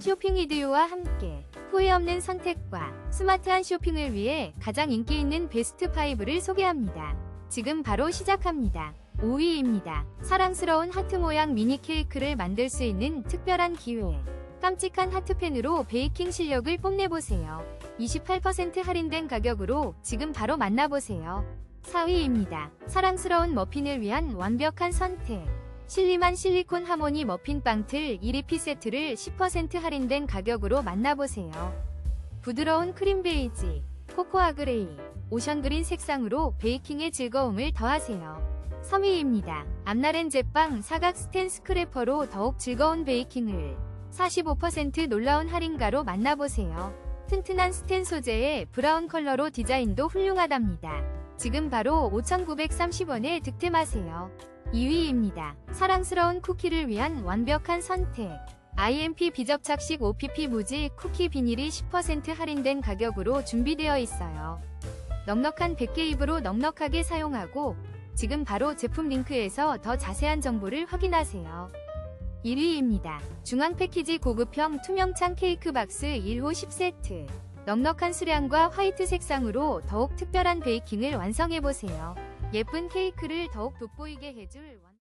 쇼핑 이디오와 함께 후회 없는 선택과 스마트한 쇼핑을 위해 가장 인기 있는 베스트 5를 소개합니다. 지금 바로 시작합니다. 5위입니다. 사랑스러운 하트 모양 미니 케이크를 만들 수 있는 특별한 기회. 깜찍한 하트펜으로 베이킹 실력을 뽐내보세요. 28% 할인된 가격으로 지금 바로 만나보세요. 4위입니다. 사랑스러운 머핀을 위한 완벽한 선택. 실리만 실리콘 하모니 머핀 빵틀 1위피 세트를 10% 할인된 가격으로 만나보세요. 부드러운 크림 베이지, 코코아 그레이, 오션 그린 색상으로 베이킹의 즐거움을 더하세요. 3위입니다. 앞나렌 제빵 사각 스텐 스크래퍼로 더욱 즐거운 베이킹을 45% 놀라운 할인가로 만나보세요. 튼튼한 스텐 소재의 브라운 컬러로 디자인도 훌륭하답니다. 지금 바로 5,930원에 득템하세요. 2위입니다. 사랑스러운 쿠키를 위한 완벽한 선택. IMP 비접착식 OPP 무지 쿠키 비닐이 10% 할인된 가격으로 준비되어 있어요. 넉넉한 100개 입으로 넉넉하게 사용하고 지금 바로 제품 링크에서 더 자세한 정보를 확인하세요. 1위입니다. 중앙 패키지 고급형 투명창 케이크 박스 1호 10세트. 넉넉한 수량과 화이트 색상으로 더욱 특별한 베이킹을 완성해보세요. 예쁜 케이크를 더욱 돋보이게 해줄 원...